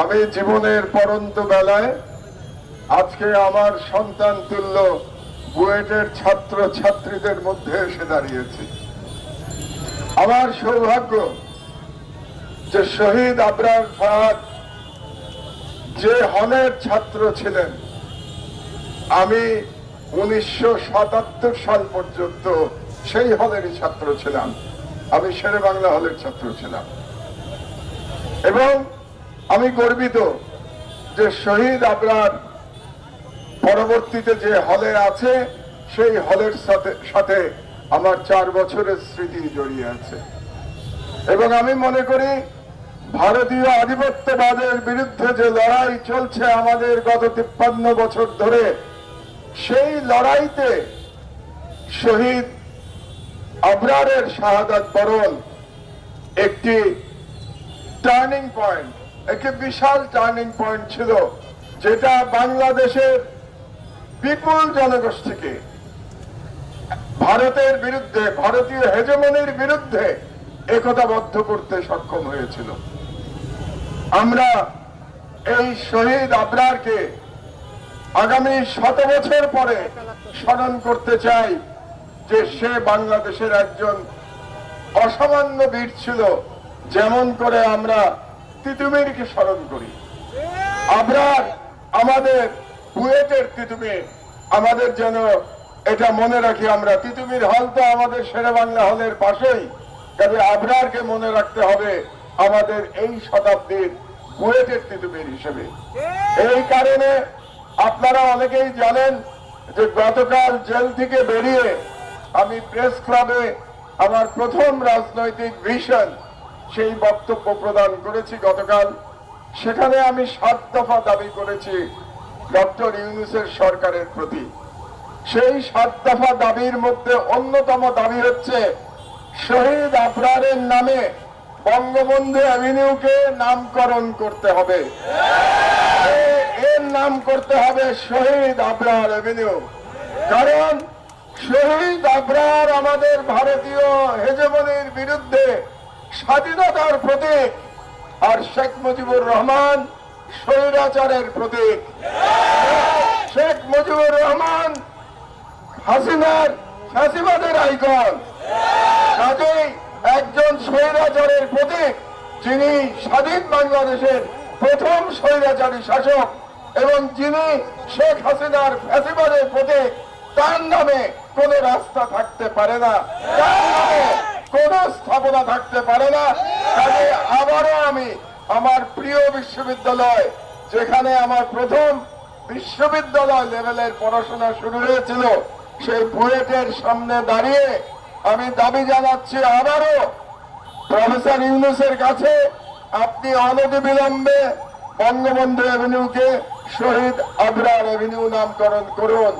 আমি জীবনের পরন্ত বেলায় আজকে আমার সন্তান তুল্য বুয়েটের ছাত্র ছাত্রীদের মধ্যে এসে দাঁড়িয়েছি। আমার সৌভাগ্য যে শহীদ আবরার ফাহাদ যে হলের ছাত্র ছিলেন, আমি উনিশশো সাতাত্তর সাল পর্যন্ত সেই হলেরই ছাত্র ছিলাম। আমি শেরে বাংলা হলের ছাত্র ছিলাম। এবং আমি গর্বিত যে শহীদ আবরার পরবর্তীতে যে হলে আছে, সেই হলের সাথে সাথে আমার চার বছরের স্মৃতি জড়িয়ে আছে। এবং আমি মনে করি ভারতীয় আধিপত্যবাদের বিরুদ্ধে যে লড়াই চলছে আমাদের গত তিপ্পান্ন বছর ধরে, সেই লড়াইতে শহীদ আবরারের শাহাদাত বরণ একটি টার্নিং পয়েন্ট। একটি বিশাল টার্নিং পয়েন্ট ছিল, যেটা বাংলাদেশের বিপুল জনগোষ্ঠীকে ভারতের বিরুদ্ধে, ভারতীয় হেজমনির বিরুদ্ধে একতাবদ্ধ করতে সক্ষম হয়েছিল। আমরা এই শহীদ আবরারকে আগামী শত বছর পরে স্মরণ করতে চাই যে সে বাংলাদেশের একজন অসামান্য বীর ছিল, যেমন করে আমরা তিতুমিরকে স্মরণ করি। আবরার আমাদের বুয়েটের তিতুমির, আমাদের যেন এটা মনে রাখি আমরা। তিতুমির হল তো আমাদের বাংলা হলের পাশেই। তবে আবরারকে মনে রাখতে হবে আমাদের এই শতাব্দীর বুয়েটের তিতুমির হিসেবে। এই কারণে আপনারা অনেকেই জানেন যে গতকাল জেল থেকে বেরিয়ে আমি প্রেস ক্লাবে আমার প্রথম রাজনৈতিক ভিশন সেই বক্তব্য প্রদান করেছি গতকাল। সেখানে আমি সাত দফা দাবি করেছি ডক্টর ইউনুসের সরকারের প্রতি। সেই সাত দফা দাবির মধ্যে অন্যতম দাবি হচ্ছে শহীদ আফরারের নামে বঙ্গবন্ধু অ্যাভিনিউকে নামকরণ করতে হবে। এর নাম করতে হবে শহীদ আবরার অ্যাভিনিউ। কারণ শহীদ আবরার আমাদের ভারতীয় হেজমনির বিরুদ্ধে স্বাধীনতার প্রতীক আর শেখ মুজিবুর রহমান স্বৈরাচারের প্রতীক। শেখ মুজিবুর রহমান হাসিনার ফাঁসিবাদের আইকন। কাজেই একজন স্বৈরাচারের প্রতীক, যিনি স্বাধীন বাংলাদেশের প্রথম স্বৈরাচারী শাসক এবং যিনি শেখ হাসিনার ফ্যাসিবাদের প্রতীক, তার নামে কোন রাস্তা থাকতে পারে না। তার নামে স্থাপনা থাকতে পারে না। কাজে আবারও আমি আমার প্রিয় বিশ্ববিদ্যালয়, যেখানে আমার প্রথম বিশ্ববিদ্যালয় লেভেলের পড়াশোনা শুরু হয়েছিল, সেই বুয়েটের সামনে দাঁড়িয়ে আমি দাবি জানাচ্ছি আবারও প্রফেসর ইউনুসের কাছে, আপনি অনতিবিলম্বে বঙ্গবন্ধু এভিনিউকে শহীদ আবরার এভিনিউ নামকরণ করুন।